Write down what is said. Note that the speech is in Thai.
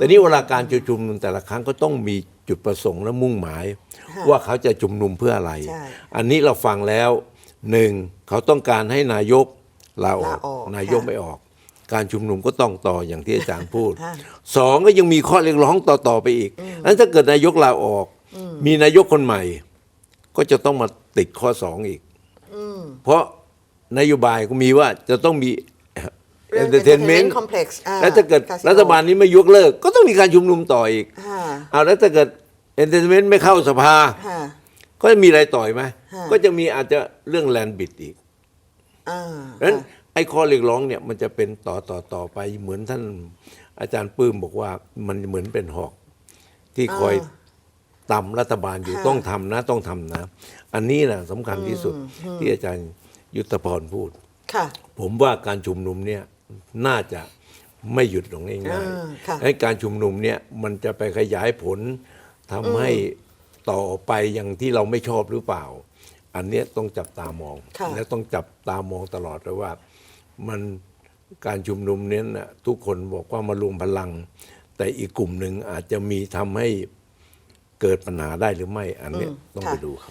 แต่นี่เวลาการจะชุมนุมแต่ละครั้งก็ต้องมีจุดประสงค์และมุ่งหมายค่ะว่าเขาจะชุมนุมเพื่ออะไร ใช่อันนี้เราฟังแล้วหนึ่งเขาต้องการให้นายกลาออก ลาออกนายกค่ะไม่ออก การชุมนุมก็ต้องต่ออย่างที่อาจารย์พูดค่ะสองก็ยังมีข้อเรียกร้องต่อๆไปอีกนั้นถ้าเกิดนายกลาออก มีนายกคนใหม่ ก็จะต้องมาติดข้อสองอีก เพราะนโยบายก็มีว่าจะต้องมีเรื่อง entertainment entertainment complex อ่าแล้วถ้าเกิด Casino รัฐบาลนี้ไม่ยกเลิก ก็ต้องมีการชุมนุมต่ออีกค่ะเอาแล้วถ้าเกิด entertainment ไม่เข้าสภา ค่ะ ก็จะมีอะไรต่อยไหมฮะ ก็จะมีอาจจะเรื่องแลนบิดอีกอ่าเพราะฉะนั้นไอ้ข้อเรียกร้องเนี่ยมันจะเป็นต่อต่อต่อไปเหมือนท่านอาจารย์ปื้มบอกว่ามันเหมือนเป็นหอก ที่คอยตำรัฐบาลอยู่ค่ะต้องทำนะ ต้องทำนะ อันนี้นะสำคัญที่สุดที่อาจารย์ยุทธพรพูด ค่ะ ผมว่าการชุมนุมเนี่ย น่าจะไม่หยุดลงง่ายอ่าค่ะๆให้การชุมนุมเนี่ยมันจะไปขยายผลทำให้ต่อไปอย่างที่เราไม่ชอบหรือเปล่า อันเนี้ยต้องจับตามองค่ะและต้องจับตามองตลอดเลยว่า มันการชุมนุมเนี้ยนะทุกคนบอกว่ามารวมพลัง แต่อีกกลุ่มหนึ่งอาจจะมีทำให้เกิดปัญหาได้หรือไม่ อันเนี้ยต้องไปค่ะดูครับ